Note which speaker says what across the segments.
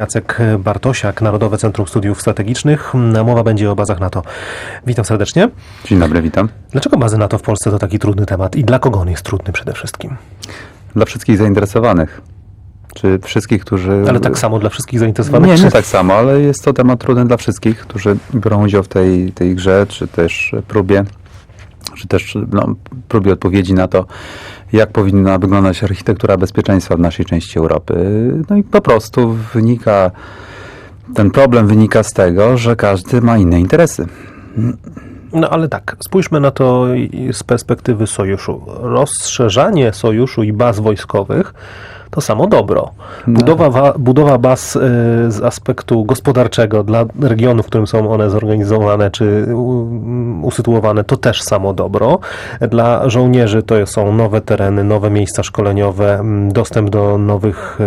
Speaker 1: Jacek Bartosiak, Narodowe Centrum Studiów Strategicznych. Mowa będzie o bazach NATO. Witam serdecznie.
Speaker 2: Dzień dobry, witam.
Speaker 1: Dlaczego bazy NATO w Polsce to taki trudny temat i dla kogo on jest trudny przede wszystkim?
Speaker 2: Dla wszystkich zainteresowanych. Czy wszystkich, którzy.
Speaker 1: Ale tak samo dla wszystkich zainteresowanych?
Speaker 2: Nie,
Speaker 1: czy...
Speaker 2: nie tak samo, ale jest to temat trudny dla wszystkich, którzy biorą udział w tej, tej grze, czy też próbie, czy też no, próbie odpowiedzi na to, jak powinna wyglądać architektura bezpieczeństwa w naszej części Europy. No i po prostu wynika, ten problem wynika z tego, że każdy ma inne interesy.
Speaker 1: No ale tak, spójrzmy na to z perspektywy sojuszu. Rozszerzanie sojuszu i baz wojskowych to samo dobro. Budowa, wa- budowa baz y, z aspektu gospodarczego dla regionu, w którym są one zorganizowane czy usytuowane, to też samo dobro. Dla żołnierzy to są nowe tereny, nowe miejsca szkoleniowe, dostęp do nowych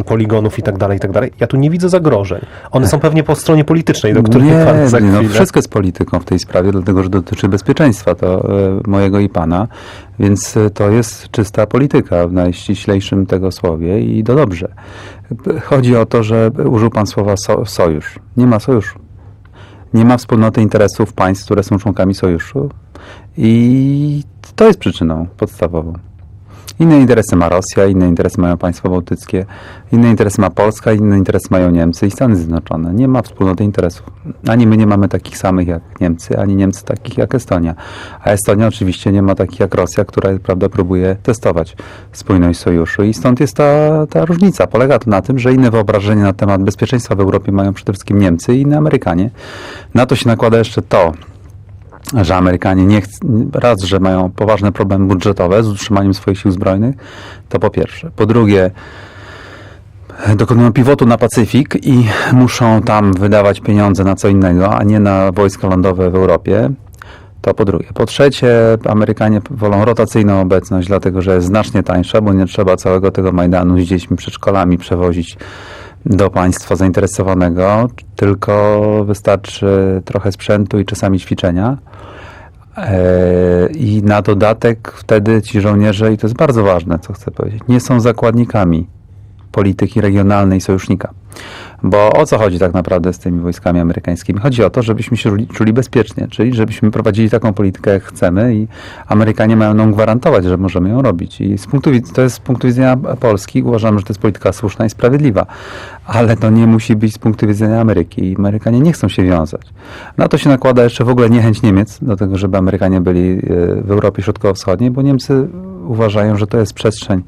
Speaker 1: y, poligonów i tak dalej, i tak. Ja tu nie widzę zagrożeń. One są pewnie po stronie politycznej, do której
Speaker 2: nie,
Speaker 1: pan za
Speaker 2: no, wszystko jest polityką w tej sprawie, dlatego że dotyczy bezpieczeństwa to e, mojego i pana, więc e, to jest czysta polityka w najściślejszym tego słowie i to dobrze. Chodzi o to, że użył pan słowa so, sojusz. Nie ma sojuszu. Nie ma wspólnoty interesów państw, które są członkami sojuszu i to jest przyczyną podstawową. Inne interesy ma Rosja, inne interesy mają państwa bałtyckie, inne interesy ma Polska, inne interesy mają Niemcy i Stany Zjednoczone. Nie ma wspólnoty interesów. Ani my nie mamy takich samych jak Niemcy, ani Niemcy takich jak Estonia. A Estonia oczywiście nie ma takich jak Rosja, która prawda, próbuje testować spójność sojuszu. I stąd jest ta, ta różnica. Polega to na tym, że inne wyobrażenie na temat bezpieczeństwa w Europie mają przede wszystkim Niemcy i inne Amerykanie. Na to się nakłada jeszcze to, że Amerykanie nie chc- raz, że mają poważne problemy budżetowe z utrzymaniem swoich sił zbrojnych, to po pierwsze. Po drugie, dokonują pivotu na Pacyfik i muszą tam wydawać pieniądze na co innego, a nie na wojska lądowe w Europie. To po drugie. Po trzecie, Amerykanie wolą rotacyjną obecność, dlatego że jest znacznie tańsza, bo nie trzeba całego tego Majdanu z dziećmi przedszkolami przewozić do państwa zainteresowanego, tylko wystarczy trochę sprzętu i czasami ćwiczenia. E, I na dodatek wtedy ci żołnierze, i to jest bardzo ważne, co chcę powiedzieć, nie są zakładnikami polityki regionalnej sojusznika. Bo o co chodzi tak naprawdę z tymi wojskami amerykańskimi? Chodzi o to, żebyśmy się czuli, bezpiecznie, czyli żebyśmy prowadzili taką politykę, jak chcemy i Amerykanie mają nam gwarantować, że możemy ją robić. I z punktu, to jest z punktu widzenia Polski, uważam, że to jest polityka słuszna i sprawiedliwa. Ale to nie musi być z punktu widzenia Ameryki. I Amerykanie nie chcą się wiązać. Na to się nakłada jeszcze w ogóle niechęć Niemiec do tego, żeby Amerykanie byli e, w Europie Środkowo-Wschodniej, bo Niemcy uważają, że to jest przestrzeń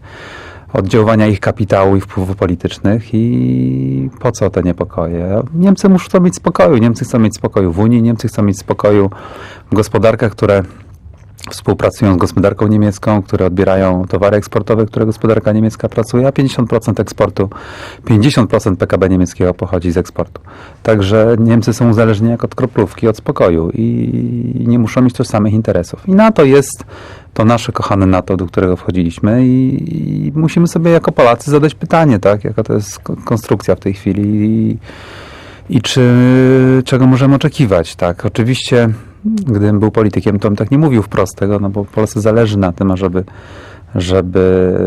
Speaker 2: oddziaływania ich kapitału i wpływów politycznych i po co te niepokoje? Niemcy muszą mieć spokoju. Niemcy chcą mieć spokoju w Unii, Niemcy chcą mieć spokoju w gospodarkach, które współpracują z gospodarką niemiecką, które odbierają towary eksportowe, które gospodarka niemiecka pracuje, a 50% eksportu, 50% PKB niemieckiego pochodzi z eksportu. Także Niemcy są uzależnieni jak od kroplówki, od spokoju i nie muszą mieć tożsamych interesów. I NATO jest to nasze kochane NATO, do którego wchodziliśmy i, i musimy sobie jako Polacy zadać pytanie, tak, jaka to jest ko- konstrukcja w tej chwili i, i czy, czego możemy oczekiwać, tak. Oczywiście, gdybym był politykiem, to bym tak nie mówił wprost tego, no bo Polsce zależy na tym, ażeby żeby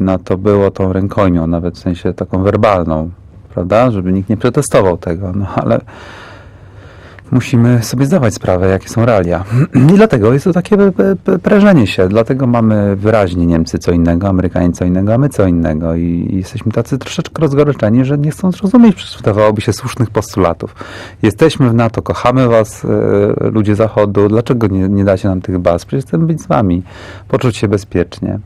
Speaker 2: na to było tą rękojmią, nawet w sensie taką werbalną, prawda, żeby nikt nie przetestował tego, no ale musimy sobie zdawać sprawę, jakie są realia. I dlatego jest to takie prężenie się. Dlatego mamy wyraźnie Niemcy co innego, Amerykanie co innego, a my co innego. I, i jesteśmy tacy troszeczkę rozgoryczeni, że nie chcą zrozumieć, przecież wydawałoby się, słusznych postulatów. Jesteśmy w NATO, kochamy was, e, ludzie Zachodu. Dlaczego nie, nie dacie nam tych baz? Przecież chcemy być z wami, poczuć się bezpiecznie.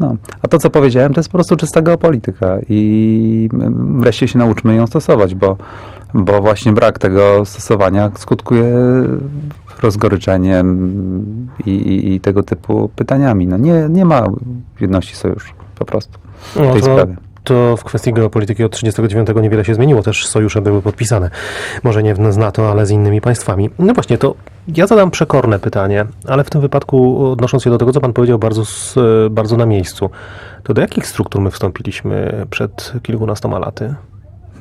Speaker 2: No, a to, co powiedziałem, to jest po prostu czysta geopolityka i mm, wreszcie się nauczmy ją stosować, bo, bo właśnie brak tego stosowania skutkuje rozgoryczeniem i, i, i tego typu pytaniami. No nie, nie ma jedności sojuszu, po prostu w
Speaker 1: No,
Speaker 2: tej
Speaker 1: to,
Speaker 2: sprawie.
Speaker 1: to w kwestii geopolityki od 1939 niewiele się zmieniło. Też sojusze były podpisane. Może nie z NATO, ale z innymi państwami. No właśnie, to ja zadam przekorne pytanie, ale w tym wypadku odnosząc się do tego, co pan powiedział bardzo, bardzo na miejscu. To do jakich struktur my wstąpiliśmy przed kilkunastoma laty?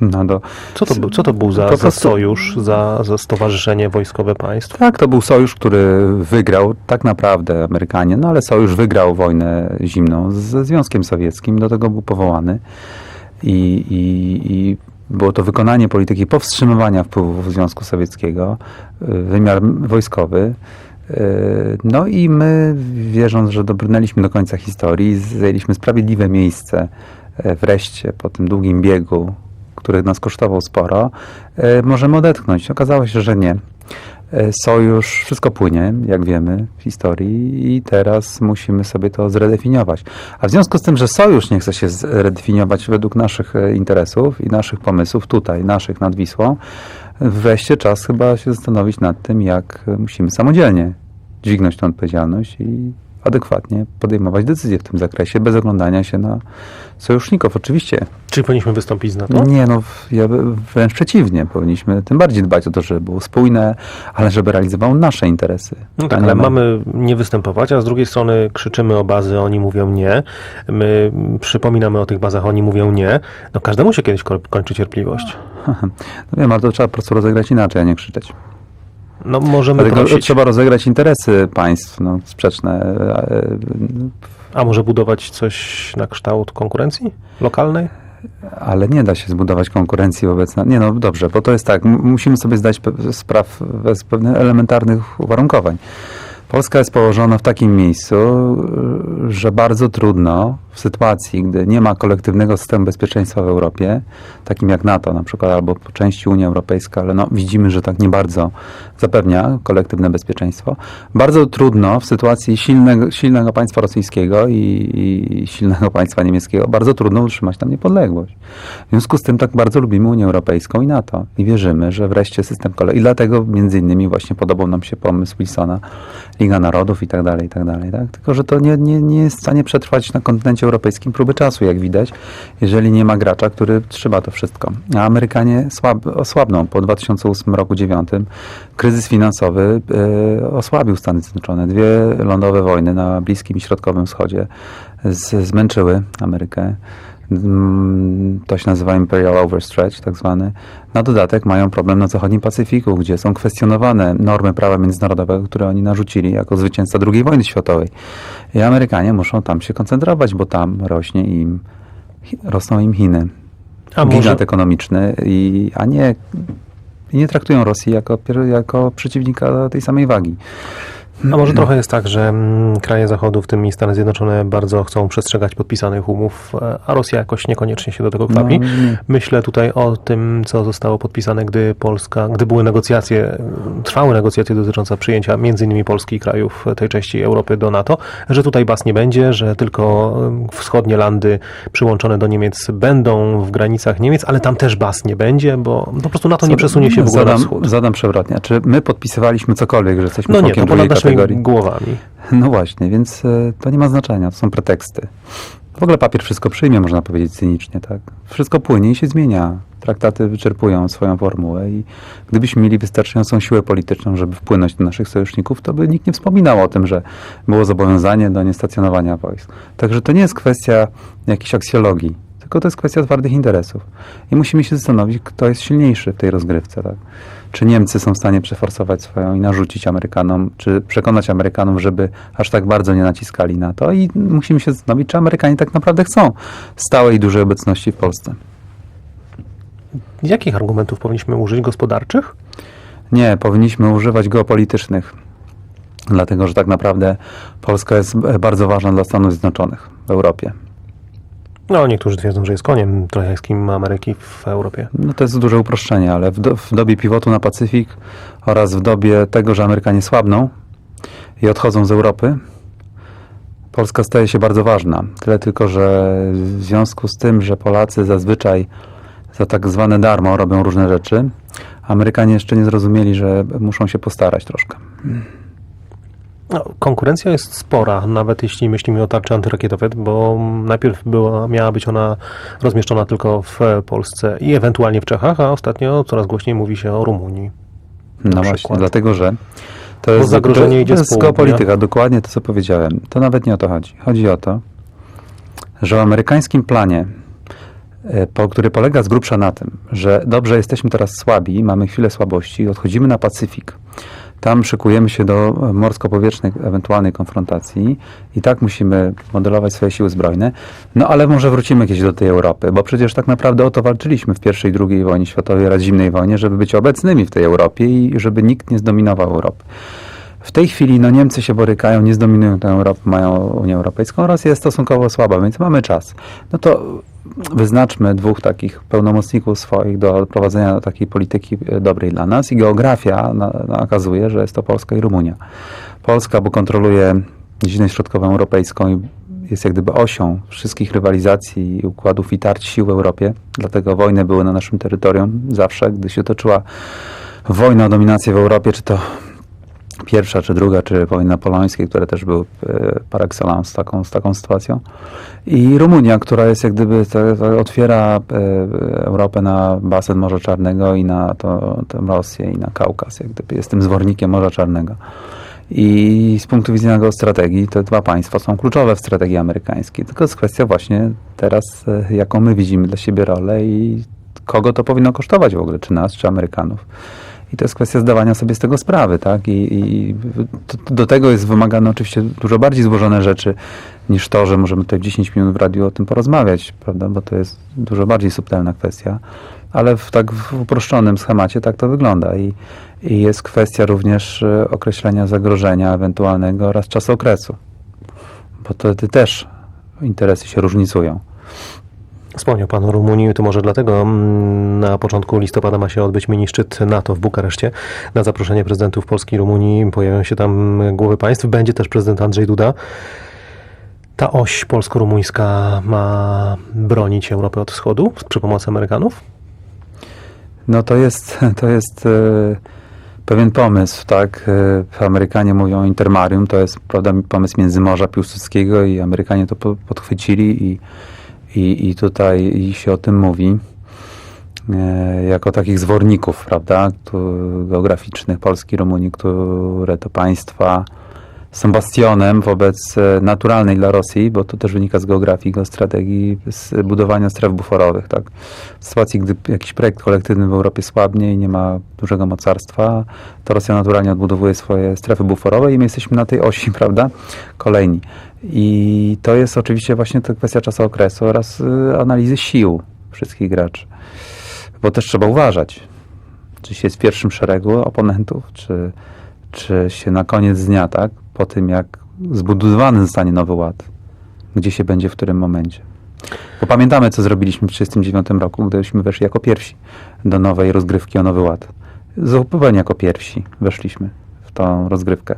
Speaker 2: No do,
Speaker 1: Co to, był- co to był za,
Speaker 2: Po
Speaker 1: za sojusz, za, za stowarzyszenie wojskowe państw?
Speaker 2: Tak, to był sojusz, który wygrał tak naprawdę Amerykanie, no ale sojusz wygrał wojnę zimną ze Związkiem Sowieckim, do tego był powołany i, i, i było to wykonanie polityki powstrzymywania wpływów Związku Sowieckiego, y, wymiar wojskowy. Y, No i my, wierząc, że dobrnęliśmy do końca historii, zajęliśmy sprawiedliwe miejsce e, wreszcie po tym długim biegu, który nas kosztował sporo, e, możemy odetchnąć. Okazało się, że nie. E, Sojusz, wszystko płynie, jak wiemy, w historii i teraz musimy sobie to zredefiniować. A w związku z tym, że Sojusz nie chce się zredefiniować według naszych e, interesów i naszych pomysłów, tutaj, naszych nad Wisłą, wreszcie czas chyba się zastanowić nad tym, jak musimy samodzielnie dźwignąć tę odpowiedzialność i adekwatnie podejmować decyzje w tym zakresie, bez oglądania się na sojuszników. Oczywiście
Speaker 1: Czyli powinniśmy wystąpić z NATO?
Speaker 2: nie, no ja wręcz przeciwnie. Powinniśmy tym bardziej dbać o to, żeby było spójne, ale żeby realizowało nasze interesy.
Speaker 1: No tak, ale
Speaker 2: my.
Speaker 1: mamy nie występować, a z drugiej strony krzyczymy o bazy, oni mówią nie. My przypominamy o tych bazach, oni mówią nie. No każdemu się kiedyś ko- kończy cierpliwość.
Speaker 2: No wiem, ale to trzeba po prostu rozegrać inaczej, a nie krzyczeć.
Speaker 1: No możemy
Speaker 2: Dlatego
Speaker 1: prosić,
Speaker 2: trzeba rozegrać interesy państw no, sprzeczne. e,
Speaker 1: a może budować coś na kształt konkurencji lokalnej?
Speaker 2: Ale nie da się zbudować konkurencji wobec... Nie no, dobrze, bo to jest tak, musimy sobie zdać spraw z pewnych elementarnych uwarunkowań. Polska jest położona w takim miejscu, że bardzo trudno w sytuacji, gdy nie ma kolektywnego systemu bezpieczeństwa w Europie, takim jak NATO na przykład, albo po części Unia Europejska, ale no, widzimy, że tak nie bardzo zapewnia kolektywne bezpieczeństwo. Bardzo trudno w sytuacji silnego, silnego państwa rosyjskiego i, i silnego państwa niemieckiego, bardzo trudno utrzymać tam niepodległość. W związku z tym tak bardzo lubimy Unię Europejską i NATO i wierzymy, że wreszcie system kolei. I dlatego między innymi właśnie podobał nam się pomysł Wilsona, Liga Narodów i tak dalej, i tak dalej. Tak? Tylko, że to nie, nie, nie jest w stanie przetrwać na kontynencie europejskim próby czasu, jak widać, jeżeli nie ma gracza, który trzyma to wszystko. A Amerykanie słab, osłabną po 2008 roku 2009. Kryzys finansowy e, osłabił Stany Zjednoczone. Dwie lądowe wojny na Bliskim i Środkowym Wschodzie z, zmęczyły Amerykę. Mm, To się nazywa Imperial Overstretch, tak zwany. Na dodatek mają problem na zachodnim Pacyfiku, gdzie są kwestionowane normy prawa międzynarodowego, które oni narzucili jako zwycięzca II wojny światowej. I Amerykanie muszą tam się koncentrować, bo tam rośnie im, rosną im Chiny.
Speaker 1: A może,
Speaker 2: Gigant ekonomiczny, i, a nie, i nie traktują Rosji jako, jako przeciwnika tej samej wagi.
Speaker 1: A może trochę jest tak, że mm, kraje Zachodu, w tym i Stany Zjednoczone, bardzo chcą przestrzegać podpisanych umów, e, a Rosja jakoś niekoniecznie się do tego kwapi.
Speaker 2: No.
Speaker 1: Myślę tutaj o tym, co zostało podpisane, gdy Polska, gdy były negocjacje, trwały negocjacje dotyczące przyjęcia między innymi Polski i krajów tej części Europy do NATO, że tutaj baz nie będzie, że tylko em, wschodnie landy przyłączone do Niemiec będą w granicach Niemiec, ale tam też baz nie będzie, bo po prostu NATO nie przesunie się w ogóle na
Speaker 2: zadam,
Speaker 1: wschód.
Speaker 2: Zadam przewrotnie. Czy my podpisywaliśmy cokolwiek, że jesteśmy
Speaker 1: No nie, to ponad
Speaker 2: kategorii?
Speaker 1: głowami.
Speaker 2: No właśnie, więc e, to nie ma znaczenia, to są preteksty. W ogóle papier wszystko przyjmie, można powiedzieć cynicznie, tak? Wszystko płynie i się zmienia. Traktaty wyczerpują swoją formułę i gdybyśmy mieli wystarczającą siłę polityczną, żeby wpłynąć do naszych sojuszników, to by nikt nie wspominał o tym, że było zobowiązanie do niestacjonowania wojsk. Także to nie jest kwestia jakiejś aksjologii, tylko to jest kwestia twardych interesów. I musimy się zastanowić, kto jest silniejszy w tej rozgrywce, tak? Czy Niemcy są w stanie przeforsować swoją i narzucić Amerykanom, czy przekonać Amerykanów, żeby aż tak bardzo nie naciskali na to i musimy się zastanowić, czy Amerykanie tak naprawdę chcą stałej dużej obecności w Polsce.
Speaker 1: Jakich argumentów powinniśmy użyć? Gospodarczych?
Speaker 2: Nie, powinniśmy używać geopolitycznych, dlatego że tak naprawdę Polska jest bardzo ważna dla Stanów Zjednoczonych w Europie.
Speaker 1: No, niektórzy twierdzą, że jest koniem trojańskim Ameryki w Europie.
Speaker 2: No to jest duże uproszczenie, ale w, do, w dobie pivotu na Pacyfik oraz w dobie tego, że Amerykanie słabną i odchodzą z Europy, Polska staje się bardzo ważna. Tyle tylko, że w związku z tym, że Polacy zazwyczaj za tak zwane darmo robią różne rzeczy, Amerykanie jeszcze nie zrozumieli, że muszą się postarać troszkę.
Speaker 1: No, konkurencja jest spora, nawet jeśli myślimy o tarczy antyrakietowej, bo najpierw była, miała być ona rozmieszczona tylko w Polsce i ewentualnie w Czechach, a ostatnio coraz głośniej mówi się o Rumunii.
Speaker 2: No
Speaker 1: Na
Speaker 2: właśnie,
Speaker 1: przykład.
Speaker 2: dlatego że to jest,
Speaker 1: zagrożenie
Speaker 2: to,
Speaker 1: idzie
Speaker 2: to jest geopolityka, dokładnie to, co powiedziałem. To nawet nie o to chodzi. Chodzi o to, że w amerykańskim planie, e, po, który polega z grubsza na tym, że dobrze, jesteśmy teraz słabi, mamy chwilę słabości, odchodzimy na Pacyfik. Tam szykujemy się do morsko-powietrznej ewentualnej konfrontacji i tak musimy modelować swoje siły zbrojne. No ale może wrócimy kiedyś do tej Europy, bo przecież tak naprawdę o to walczyliśmy w pierwszej i drugiej wojnie światowej oraz zimnej wojnie, żeby być obecnymi w tej Europie i żeby nikt nie zdominował Europy. W tej chwili no, Niemcy się borykają, nie zdominują tę Europę, mają Unię Europejską. Rosja jest stosunkowo słaba, więc mamy czas. No to wyznaczmy dwóch takich pełnomocników swoich do prowadzenia takiej polityki e, dobrej dla nas i geografia na, nakazuje, że jest to Polska i Rumunia. Polska, bo kontroluje dziedzinę środkową europejską i jest jak gdyby osią wszystkich rywalizacji i układów i tarć sił w Europie. Dlatego wojny były na naszym terytorium zawsze, gdy się toczyła wojna o dominację w Europie, czy to pierwsza, czy druga, czy wojny napoleońskie, które też były e, par excellence z taką, z taką sytuacją. I Rumunia, która jest jak gdyby, to, to otwiera e, Europę na basen Morza Czarnego i na to, tę Rosję i na Kaukaz, jak gdyby jest tym zwornikiem Morza Czarnego. I z punktu widzenia geostrategii te dwa państwa są kluczowe w strategii amerykańskiej. Tylko jest kwestia właśnie teraz, e, jaką my widzimy dla siebie rolę i kogo to powinno kosztować w ogóle, czy nas, czy Amerykanów. I to jest kwestia zdawania sobie z tego sprawy, tak? I, i do, do tego jest wymagane oczywiście dużo bardziej złożone rzeczy niż to, że możemy tutaj w 10 minut w radiu o tym porozmawiać, prawda? Bo to jest dużo bardziej subtelna kwestia. Ale w tak w uproszczonym schemacie tak to wygląda. I, i jest kwestia również e, określenia zagrożenia ewentualnego oraz czasu okresu. Bo to, to też interesy się różnicują.
Speaker 1: Wspomniał Pan o Rumunii, to może dlatego mm, na początku listopada ma się odbyć mini szczyt NATO w Bukareszcie. Na zaproszenie prezydentów Polski i Rumunii pojawią się tam głowy państw. Będzie też prezydent Andrzej Duda. Ta oś polsko-rumuńska ma bronić Europy od wschodu przy pomocy Amerykanów?
Speaker 2: No to jest, to jest e, pewien pomysł, tak? E, Amerykanie mówią intermarium, to jest prawda, pomysł Międzymorza Piłsudskiego i Amerykanie to po, podchwycili i, i, i tutaj się o tym mówi e, jako takich zworników, prawda, geograficznych Polski, Rumunii, które to państwa są bastionem wobec e, naturalnej dla Rosji, bo to też wynika z geografii, geostrategii, z budowania stref buforowych. Tak? W sytuacji, gdy jakiś projekt kolektywny w Europie słabnie i nie ma dużego mocarstwa, to Rosja naturalnie odbudowuje swoje strefy buforowe i my jesteśmy na tej osi, prawda, kolejni. I to jest oczywiście właśnie to kwestia czasu okresu oraz y, analizy sił wszystkich graczy. Bo też trzeba uważać, czy się jest w pierwszym szeregu oponentów, czy, czy się na koniec dnia, tak, po tym jak zbudowany zostanie nowy ład, gdzie się będzie w którym momencie. Bo pamiętamy, co zrobiliśmy w 1939 roku, gdyśmy weszli jako pierwsi do nowej rozgrywki o nowy ład. Zupełnie jako pierwsi weszliśmy w tą rozgrywkę.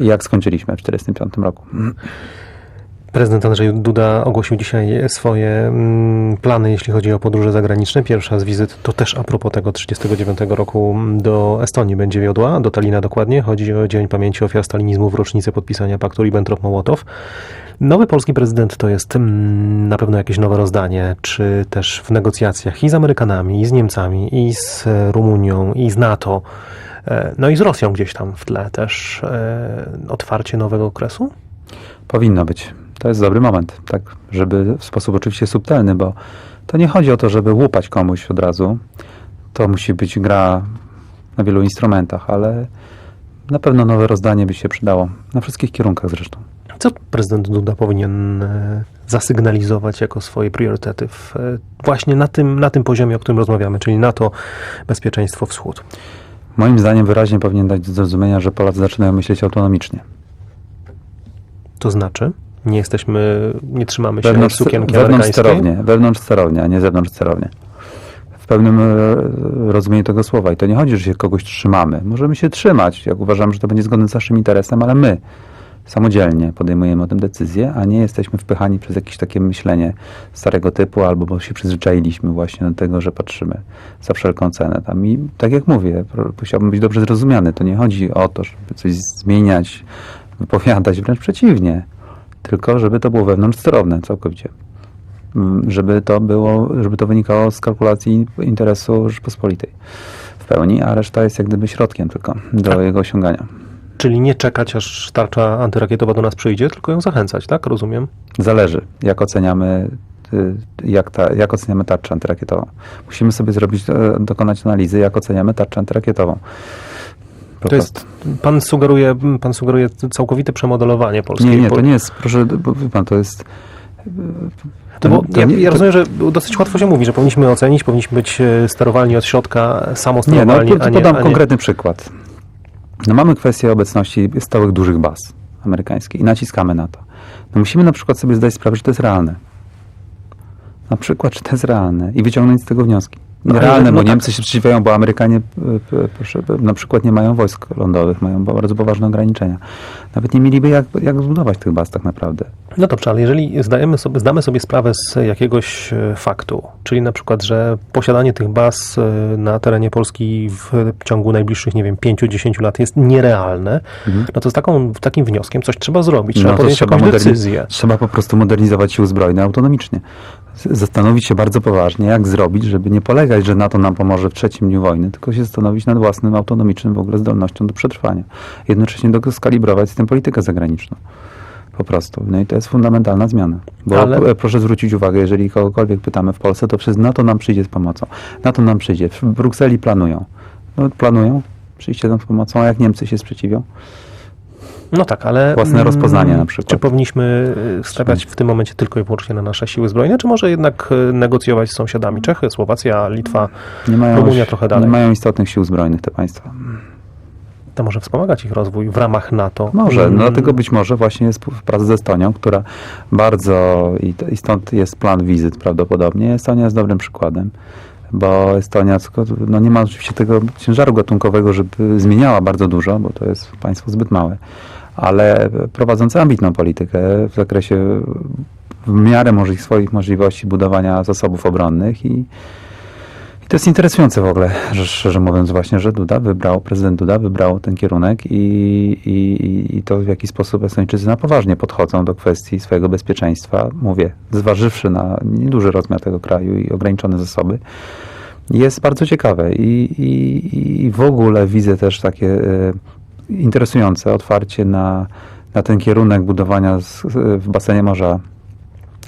Speaker 2: Jak skończyliśmy w 1945 roku.
Speaker 1: Prezydent Andrzej Duda ogłosił dzisiaj swoje mm, plany, jeśli chodzi o podróże zagraniczne. Pierwsza z wizyt to też a propos tego 39 roku do Estonii będzie wiodła, do Talina dokładnie. Chodzi o Dzień Pamięci Ofiar Stalinizmu w rocznicę podpisania paktu Ribbentrop-Mołotow. Nowy polski prezydent to jest mm, na pewno jakieś nowe rozdanie, czy też w negocjacjach i z Amerykanami, i z Niemcami, i z e, Rumunią, i z NATO, no i z Rosją gdzieś tam w tle też e, otwarcie nowego okresu?
Speaker 2: Powinno być. To jest dobry moment, tak, żeby w sposób oczywiście subtelny, bo to nie chodzi o to, żeby łupać komuś od razu. To musi być gra na wielu instrumentach, ale na pewno nowe rozdanie by się przydało. Na wszystkich kierunkach zresztą.
Speaker 1: Co prezydent Duda powinien e, zasygnalizować jako swoje priorytety w, e, właśnie na tym, na tym poziomie, o którym rozmawiamy, czyli NATO, bezpieczeństwo, wschód?
Speaker 2: Moim zdaniem wyraźnie powinien dać do zrozumienia, że Polacy zaczynają myśleć autonomicznie.
Speaker 1: To znaczy? Nie jesteśmy, nie trzymamy się
Speaker 2: Wewnątrz,
Speaker 1: sukienki
Speaker 2: wewnątrz sterownie, wewnątrz sterownie, a nie zewnątrz sterownie. W pewnym e, rozumieniu tego słowa. I to nie chodzi, że się kogoś trzymamy. Możemy się trzymać, jak uważam, że to będzie zgodne z naszym interesem, ale my samodzielnie podejmujemy o tym decyzję, a nie jesteśmy wpychani przez jakieś takie myślenie starego typu, albo bo się przyzwyczailiśmy właśnie do tego, że patrzymy za wszelką cenę tam. I tak jak mówię, chciałbym być dobrze zrozumiany. To nie chodzi o to, żeby coś zmieniać, wypowiadać, wręcz przeciwnie. Tylko, żeby to było wewnątrz sterowne całkowicie. Mm, Żeby to było, żeby to wynikało z kalkulacji interesu Rzeczpospolitej w pełni, a reszta jest jak gdyby środkiem tylko do
Speaker 1: Tak.
Speaker 2: jego osiągania.
Speaker 1: Czyli nie czekać, aż tarcza antyrakietowa do nas przyjdzie, tylko ją zachęcać, tak? Rozumiem.
Speaker 2: Zależy, jak oceniamy, y, jak, ta, jak oceniamy tarczę antyrakietową. Musimy sobie zrobić, e, dokonać analizy, jak oceniamy tarczę antyrakietową. Po
Speaker 1: To jest, pan, sugeruje, pan sugeruje całkowite przemodelowanie polskiej
Speaker 2: Nie, nie, to nie jest, proszę, bo pan, to jest...
Speaker 1: To bo ja, ja rozumiem, że dosyć łatwo się mówi, że powinniśmy ocenić, powinniśmy być e, sterowalni od środka,
Speaker 2: Nie, no
Speaker 1: samosterowalni,
Speaker 2: to,
Speaker 1: a nie...
Speaker 2: podam
Speaker 1: a nie
Speaker 2: konkretny przykład. No mamy kwestię obecności stałych dużych baz amerykańskich i naciskamy na to. No musimy na przykład sobie zdać sprawę, że to jest realne. Na przykład, czy to jest realne i wyciągnąć z tego wnioski.
Speaker 1: No,
Speaker 2: Realne,
Speaker 1: no
Speaker 2: bo
Speaker 1: tak.
Speaker 2: Niemcy się przeciwiają, bo Amerykanie e, e, proszę, na przykład nie mają wojsk lądowych, mają bardzo poważne ograniczenia. Nawet nie mieliby jak, jak zbudować tych baz tak naprawdę.
Speaker 1: No dobrze, ale jeżeli zdajemy sobie, zdamy sobie sprawę z jakiegoś e, faktu, czyli na przykład, że posiadanie tych baz na terenie Polski w ciągu najbliższych, nie wiem, 5-10 lat jest nierealne, no to z taką, takim wnioskiem coś trzeba zrobić, trzeba
Speaker 2: Mhm. No
Speaker 1: podjąć jakąś decyzję.
Speaker 2: Trzeba po prostu modernizować siły zbrojne autonomicznie. Zastanowić się bardzo poważnie, jak zrobić, żeby nie polegać, że NATO nam pomoże w trzecim dniu wojny, tylko się zastanowić nad własnym autonomicznym w ogóle zdolnością do przetrwania. Jednocześnie do- skalibrować z tym politykę zagraniczną. Po prostu. No i to jest fundamentalna zmiana. Bo
Speaker 1: Ale-
Speaker 2: proszę zwrócić uwagę, jeżeli kogokolwiek pytamy w Polsce, to przez NATO nam przyjdzie z pomocą. NATO nam przyjdzie. W Brukseli planują. No, planują przyjście nam z pomocą, a jak Niemcy się sprzeciwią?
Speaker 1: No tak, ale...
Speaker 2: Własne
Speaker 1: mm,
Speaker 2: rozpoznanie na przykład.
Speaker 1: Czy powinniśmy e, stawiać w tym momencie tylko i wyłącznie na nasze siły zbrojne, czy może jednak e, negocjować z sąsiadami? Czechy, Słowacja, Litwa,
Speaker 2: mają,
Speaker 1: Rumunia trochę dalej.
Speaker 2: nie mają istotnych sił zbrojnych te państwa.
Speaker 1: to może wspomagać ich rozwój w ramach NATO?
Speaker 2: Może,
Speaker 1: Mm,
Speaker 2: no dlatego być może właśnie jest współpraca z Estonią, która bardzo, i stąd jest plan wizyt prawdopodobnie. Estonia jest dobrym przykładem, bo Estonia no nie ma oczywiście tego ciężaru gatunkowego, żeby zmieniała bardzo dużo, bo to jest państwo zbyt małe, ale prowadzące ambitną politykę w zakresie w miarę swoich możliwości budowania zasobów obronnych i i to jest interesujące w ogóle, że szczerze mówiąc właśnie, że Duda wybrał, prezydent Duda wybrał ten kierunek i, i, i to w jaki sposób Estończycy na poważnie podchodzą do kwestii swojego bezpieczeństwa, mówię, zważywszy na nieduży rozmiar tego kraju i ograniczone zasoby, jest bardzo ciekawe. I, i, i w ogóle widzę też takie e, interesujące otwarcie na, na ten kierunek budowania z, w basenie Morza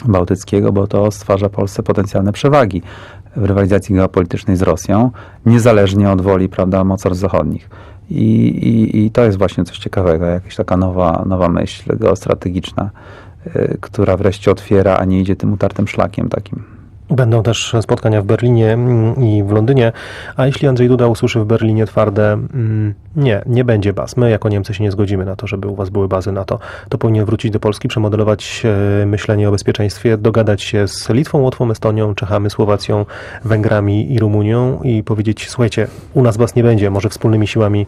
Speaker 2: Bałtyckiego, bo to stwarza Polsce potencjalne przewagi w rywalizacji geopolitycznej z Rosją, niezależnie od woli prawda, mocarstw zachodnich. I, i, I to jest właśnie coś ciekawego, jakaś taka nowa, nowa myśl geostrategiczna, y, która wreszcie otwiera, a nie idzie tym utartym szlakiem takim.
Speaker 1: Będą też spotkania w Berlinie mm, i w Londynie. A jeśli Andrzej Duda usłyszy w Berlinie twarde mm, nie, nie będzie baz, my jako Niemcy się nie zgodzimy na to, żeby u was były bazy NATO, to powinien wrócić do Polski, przemodelować e, myślenie o bezpieczeństwie, dogadać się z Litwą, Łotwą, Estonią, Czechami, Słowacją, Węgrami i Rumunią i powiedzieć, słuchajcie, u nas baz nie będzie, może wspólnymi siłami,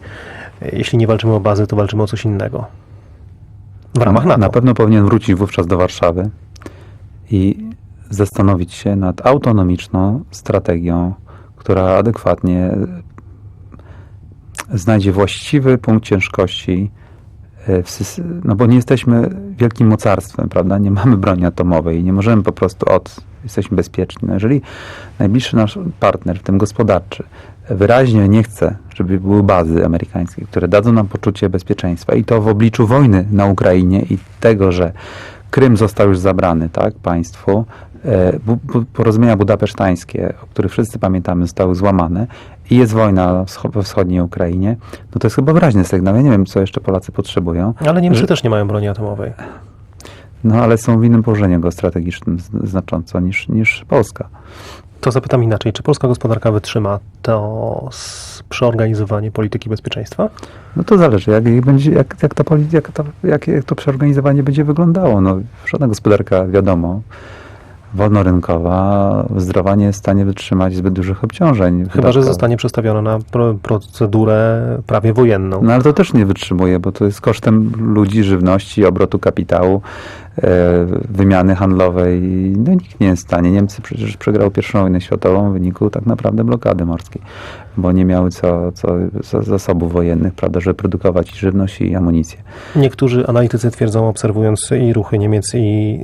Speaker 1: e, jeśli nie walczymy o bazy, to walczymy o coś innego. W ramach NATO.
Speaker 2: Na pewno powinien wrócić wówczas do Warszawy i zastanowić się nad autonomiczną strategią, która adekwatnie znajdzie właściwy punkt ciężkości. e, No bo nie jesteśmy wielkim mocarstwem, prawda? Nie mamy broni atomowej nie możemy po prostu od, jesteśmy bezpieczni. No jeżeli najbliższy nasz partner, w tym gospodarczy, wyraźnie nie chce, żeby były bazy amerykańskie, które dadzą nam poczucie bezpieczeństwa i to w obliczu wojny na Ukrainie i tego, że Krym został już zabrany, tak, państwu, e, porozumienia budapesztańskie, o których wszyscy pamiętamy, zostały złamane i jest wojna we wschodniej Ukrainie, no to jest chyba wyraźny sygnał. Ja nie wiem, co jeszcze Polacy potrzebują,
Speaker 1: Ale Niemcy
Speaker 2: że-
Speaker 1: też nie mają broni atomowej.
Speaker 2: no ale są w innym położeniu geostrategicznym znacząco niż, niż Polska.
Speaker 1: To zapytam inaczej, czy polska gospodarka wytrzyma to przeorganizowanie polityki bezpieczeństwa?
Speaker 2: No to zależy, jak, będzie, jak, jak, poli- jak, ta, jak, jak to przeorganizowanie będzie wyglądało. No, żadna gospodarka, wiadomo, wolnorynkowa, zdrowa nie jest w stanie wytrzymać zbyt dużych obciążeń.
Speaker 1: Chyba, że zostanie przestawiona na pro, procedurę prawie wojenną.
Speaker 2: No ale to też nie wytrzymuje, bo to jest kosztem ludzi, żywności, obrotu kapitału, wymiany handlowej. No nikt nie jest w stanie. Niemcy przecież przegrały pierwszą wojnę światową w wyniku tak naprawdę blokady morskiej, bo nie miały co, co za- zasobów wojennych, prawda, żeby produkować i żywność i amunicję.
Speaker 1: Niektórzy analitycy twierdzą, obserwując i ruchy Niemiec, i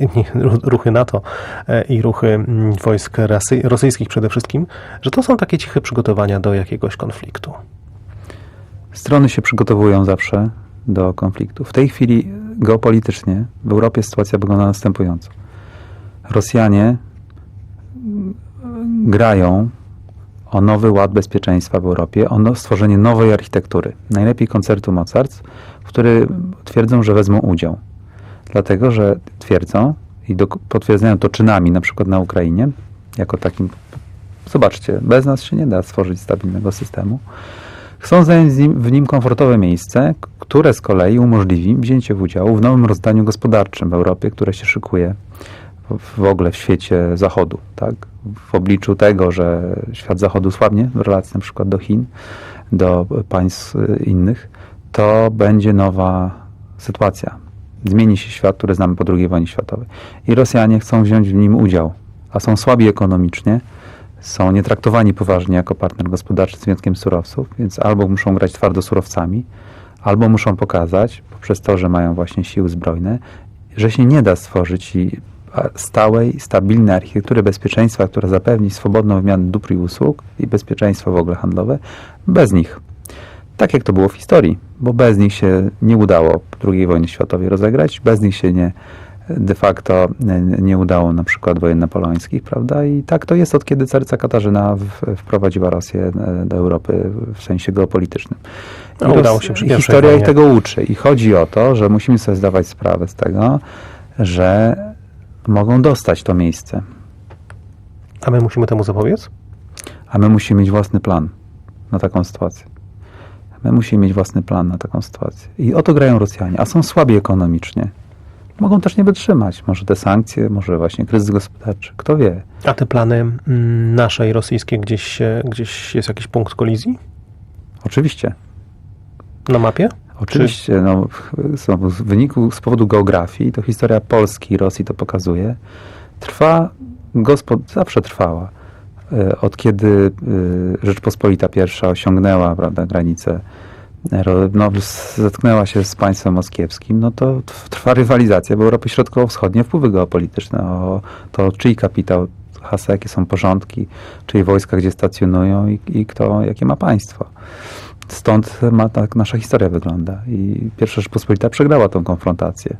Speaker 1: ruchy NATO, e, i ruchy mm, wojsk rosyjskich przede wszystkim, że to są takie ciche przygotowania do jakiegoś konfliktu.
Speaker 2: Strony się przygotowują zawsze do konfliktu. W tej chwili geopolitycznie w Europie sytuacja wygląda następująco. Rosjanie mm, grają o nowy ład bezpieczeństwa w Europie, o no, stworzenie nowej architektury. Najlepiej koncertu Mozart, w który twierdzą, że wezmą udział. Dlatego, że twierdzą i potwierdzają to czynami, na przykład na Ukrainie, jako takim, zobaczcie, bez nas się nie da stworzyć stabilnego systemu. Chcą zająć w nim komfortowe miejsce, które z kolei umożliwi wzięcie udziału w nowym rozdaniu gospodarczym w Europie, które się szykuje w, w ogóle w świecie zachodu. Tak? W obliczu tego, że świat zachodu słabnie w relacji na przykład do Chin, do państw y, innych, to będzie nowa sytuacja. Zmieni się świat, który znamy po II wojnie światowej. I Rosjanie chcą wziąć w nim udział, a są słabi ekonomicznie, są nietraktowani poważnie jako partner gospodarczy z wyjątkiem surowców, więc albo muszą grać twardo surowcami, albo muszą pokazać, poprzez to, że mają właśnie siły zbrojne, że się nie da stworzyć stałej, stabilnej architektury bezpieczeństwa, która zapewni swobodną wymianę dóbr i usług i bezpieczeństwo w ogóle handlowe, bez nich. Tak jak to było w historii, bo bez nich się nie udało II wojny światowej rozegrać, bez nich się nie, de facto nie, udało na przykład wojen napoleońskich, prawda? I tak to jest od kiedy caryca Katarzyna w, wprowadziła Rosję e, do Europy w sensie geopolitycznym.
Speaker 1: A udało się przy
Speaker 2: Historia ich tego uczy. I chodzi o to, że musimy sobie zdawać sprawę z tego, że mogą dostać to miejsce,
Speaker 1: A my musimy temu zapobiec?
Speaker 2: a my musimy mieć własny plan na taką sytuację. My musimy mieć własny plan na taką sytuację. I o to grają Rosjanie, a są słabi ekonomicznie. Mogą też nie wytrzymać. Może te sankcje, może właśnie kryzys gospodarczy. Kto wie?
Speaker 1: A te plany mm, nasze i rosyjskie gdzieś, się- gdzieś jest jakiś punkt kolizji
Speaker 2: Oczywiście.
Speaker 1: na mapie?
Speaker 2: Oczywiście, no, w wyniku, z powodu geografii, to historia Polski i Rosji to pokazuje, trwa, gospod, zawsze trwała. E, Od kiedy e, Rzeczpospolita I osiągnęła prawda, granicę, e, no, zetknęła się z państwem moskiewskim, no to trwa rywalizacja w Europie Środkowo-Wschodniej, wpływy geopolityczne, o to czyj kapitał hasa, jakie są porządki, czyje wojska gdzie stacjonują i, i kto, jakie ma państwo. Stąd ma tak nasza historia wygląda. I pierwsza Rzeczpospolita przegrała tą konfrontację.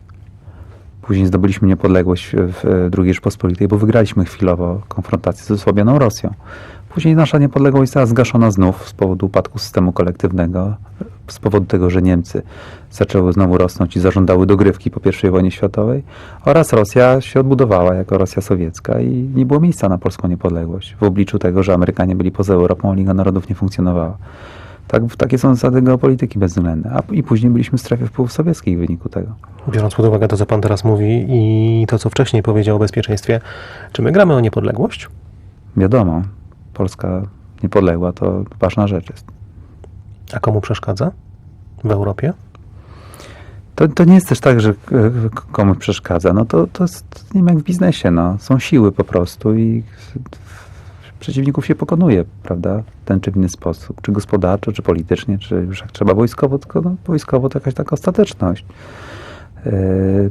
Speaker 2: Później zdobyliśmy niepodległość w II Rzeczpospolitej, bo wygraliśmy chwilowo konfrontację z osłabioną Rosją. Później nasza niepodległość została zgaszona znów z powodu upadku systemu kolektywnego, z powodu tego, że Niemcy zaczęły znowu rosnąć i zażądały dogrywki po I wojnie światowej oraz Rosja się odbudowała jako Rosja sowiecka i nie było miejsca na polską niepodległość w obliczu tego, że Amerykanie byli poza Europą, Liga Narodów nie funkcjonowała. Tak, takie są zasady geopolityki bezwzględne. A i później byliśmy w strefie wpływów sowieckich w wyniku tego.
Speaker 1: Biorąc pod uwagę to, co pan teraz mówi i to, co wcześniej powiedział o bezpieczeństwie, czy my gramy o niepodległość?
Speaker 2: Wiadomo, Polska niepodległa to ważna rzecz jest.
Speaker 1: A komu przeszkadza w Europie?
Speaker 2: To, to nie jest też tak, że e, k- komuś przeszkadza. No to, to jest nie jak w biznesie. No. Są siły po prostu i przeciwników się pokonuje, prawda? W ten czy w inny sposób. Czy gospodarczo, czy politycznie, czy już jak trzeba wojskowo, tylko no, wojskowo to jakaś taka ostateczność. E,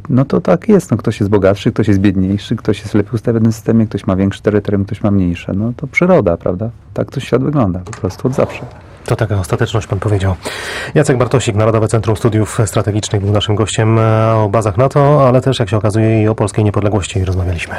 Speaker 2: No to tak jest. No, ktoś jest bogatszy, ktoś jest biedniejszy, ktoś jest lepiej ustawiony w systemie, ktoś ma większe terytorium, ktoś ma mniejsze. No to przyroda, prawda? Tak to świat wygląda po prostu od zawsze.
Speaker 1: To taka ostateczność, pan powiedział. Jacek Bartosik, Narodowe Centrum Studiów Strategicznych, był naszym gościem e, o bazach NATO, ale też, jak się okazuje, i o polskiej niepodległości rozmawialiśmy.